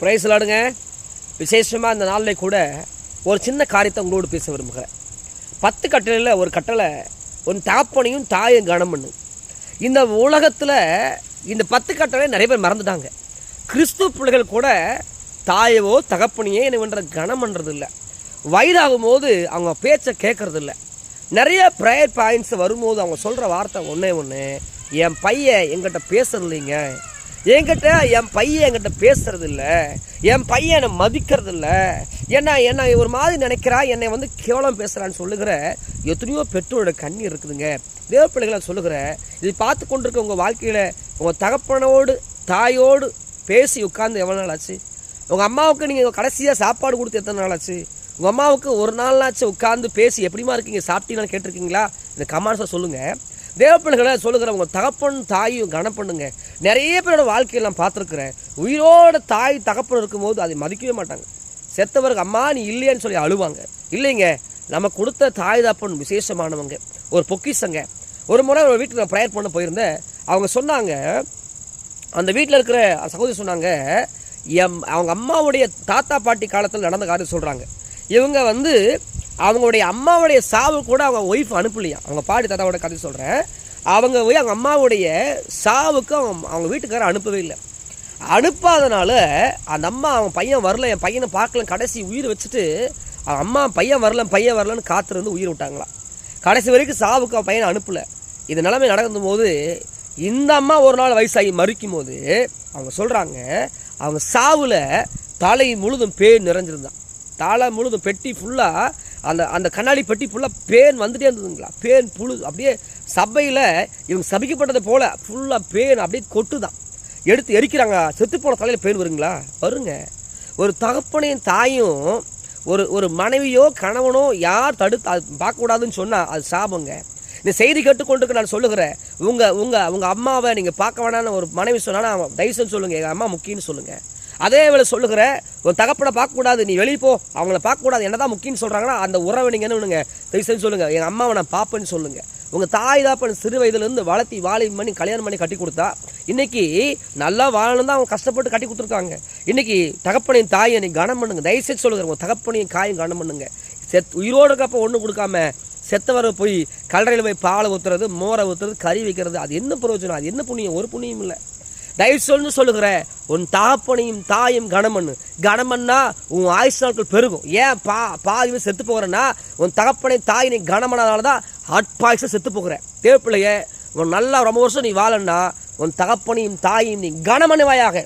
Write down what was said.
Price விளாடுங்க விசேஷமாக இந்த நாளில் கூட ஒரு சின்ன காரியத்தை உங்களோடு பேச விரும்புகிறேன். பத்து கட்டளையில் ஒரு கட்டளை உன் தாப்பனையும் தாயும் கனம் பண்ணு. இந்த உலகத்தில் இந்த பத்து கட்டளை நிறைய பேர் மறந்துட்டாங்க. கிறிஸ்து பிள்ளைகள் கூட தாயவோ தகப்பனையே என்னவென்ற கனம் பண்ணுறது இல்லை வயதாகும் போது அவங்க பேச்சை கேட்குறதில்ல. இல்லை நிறைய ப்ரேயர் பாயிண்ட்ஸ் வரும்போது அவங்க சொல்கிற வார்த்தை ஒன்றே ஒன்று என் பையன் எங்கிட்ட பேசுறது இல்லைங்க. என்கிட்ட என் பையன் என்கிட்ட பேசுறது இல்லை என் பையன் என்னை மதிக்கிறது இல்லை என்ன என்ன ஒரு மாதிரி நினைக்கிறா என்னை வந்து கேவலம் பேசுகிறான்னு சொல்லுகிற எத்தனையோ பெற்றோரோட கண்ணீர் இருக்குதுங்க. தேவ பிள்ளைகளை சொல்லுகிற இது பார்த்து கொண்டிருக்க உங்கள் வாழ்க்கையில் உங்கள் தகப்பனோடு தாயோடு பேசி உட்காந்து எவ்வளோ நாள் ஆச்சு? உங்கள் அம்மாவுக்கு நீங்கள் கடைசியாக சாப்பாடு கொடுத்து எத்தனை நாள் ஆச்சு? உங்கள் அம்மாவுக்கு ஒரு நாள்னாச்சும் உட்காந்து பேசி எப்படிமா இருக்கீங்க? சாப்பிட்டீங்கன்னு கேட்டிருக்கீங்களா? இந்த கமெண்ட்ஸை சொல்லுங்கள் தேவப்பிள்ளைகளை சொல்லுகிறவங்க தகப்பன் தாயும் கனம் பண்ணுங்க நிறைய பேரோட வாழ்க்கையில் நான் பார்த்துருக்குறேன். உயிரோட தாய் தகப்பன் இருக்கும்போது அதை மதிக்கவே மாட்டாங்க. செத்தவருக்கு அம்மா நீ இல்லையேன்னு சொல்லி அழுவாங்க. இல்லைங்க நம்ம கொடுத்த தாய் தகப்பன் விசேஷமானவங்க ஒரு பொக்கிஷங்க. ஒரு முறை ஒரு வீட்டில் நான் ப்ரேயர் பண்ண போயிருந்தேன். அவங்க சொன்னாங்க அந்த வீட்டில் இருக்கிற சகோதரி சொன்னாங்க எம் அவங்க அம்மாவுடைய தாத்தா பாட்டி காலத்தில் நடந்த காரியம் சொல்கிறாங்க இவங்க வந்து அவங்களுடைய அம்மாவுடைய சாவு கூட அவங்க ஒய்ஃப் அனுப்பலையா? அவங்க பாட்டி தாத்தாவோட கதை சொல்கிறேன் அவங்க போய் அவங்க அம்மாவுடைய சாவுக்கு அவங்க அவங்க வீட்டுக்காரர் அனுப்பவே இல்லை. அனுப்பாதனால அந்த அம்மா அவன் பையன் வரல என் பையனை பார்க்கல கடைசி உயிர் வச்சுட்டு அவன் அம்மா பையன் வரல பையன் வரலன்னு காத்திருந்து உயிர் விட்டாங்களாம். கடைசி வரைக்கும் சாவுக்கு அவன் பையனை அனுப்பலை. இது நிலைமை நடக்கும் போது இந்த அம்மா ஒரு நாள் வயசாகி மறிக்கும் போது அவங்க சொல்கிறாங்க அவங்க சாவில் தலை முழுதும் பேர் நிறைஞ்சிருந்தான் தலை முழுதும் பெட்டி ஃபுல்லாக அந்த அந்த கண்ணாடி பெட்டி ஃபுல்லாக பேன் வந்துட்டே இருந்ததுங்களா. பேன் புழு அப்படியே சபையில் இவங்க சபிக்கப்பட்டது போல் ஃபுல்லாக பேன் அப்படியே கொட்டு தான் எடுத்து எரிக்கிறாங்க. செத்து போன தலையில் பேன் வருங்களா? வருங்க. ஒரு தகப்பனையும் தாயும் ஒரு ஒரு மனைவியோ கணவனோ யார் தடுத்து அது பார்க்கக்கூடாதுன்னு சொன்னால் அது சாபங்க. இந்த செய்தி கேட்டுக்கொண்டு நான் சொல்லுகிறேன். உங்கள் உங்கள் உங்கள் அம்மாவை நீங்கள் பார்க்க வேணாம்னு ஒரு மனைவி சொன்னாலும் தயவுசன்னு சொல்லுங்கள் எங்கள் அம்மா முக்கியன்னு சொல்லுங்கள் அதே வேலை சொல்லுகிற ஒரு தகப்பனை பார்க்கக்கூடாது நீ வெளியே போ. அவங்கள பார்க்கக்கூடாது. என்னதான் முக்கியம்னு சொல்கிறாங்கன்னா அந்த உறவை நீங்கள் என்ன பண்ணுங்க? சொல்லுங்கள் எங்கள் அம்மாவை நான் பார்ப்பேன்னு சொல்லுங்கள் உங்கள் தாய் தாப்பன் சிறு வயதுலேருந்து வளர்த்தி வாழை பண்ணி கல்யாணம் பண்ணி கட்டி கொடுத்தா இன்றைக்கி நல்லா வாழணும் தான் அவங்க கஷ்டப்பட்டு கட்டி கொடுத்துருக்காங்க. இன்றைக்கி தகப்பனையும் தாயை நீ கனம் பண்ணுங்க. தயவுசெய்து சொல்லுங்கள் உங்கள் தகப்பனையும் காயும் கனம் பண்ணுங்க. செத் உயிரோடு இருக்கப்போ ஒன்றும் கொடுக்காம செத்தவரை போய் கல்லறையில் போய் பாலை ஊற்றுறது மோரை ஊற்றுறது கறி வைக்கிறது அது என்ன பிரயோஜனம்? அது என்ன புண்ணியம்? ஒரு புண்ணியம் இல்லை. தயவு சொல்லு சொல்லுகிற உன் தாப்பனையும் தாயும் கணமண்ணு கணமன்னா உன் ஆயுசு நாட்கள் பெருகும். ஏன் பா பாதி செத்து போகிறேன்னா உன் தகப்பனையும் தாய் நீ கணமனால தான் அட்பாய்ஸை செத்து போகிறேன். தேவைப்பிள்ளைய உன் நல்லா ரொம்ப வருஷம் நீ வாழன்னா உன் தகப்பனையும் தாயும் நீ கனமணுவாயாக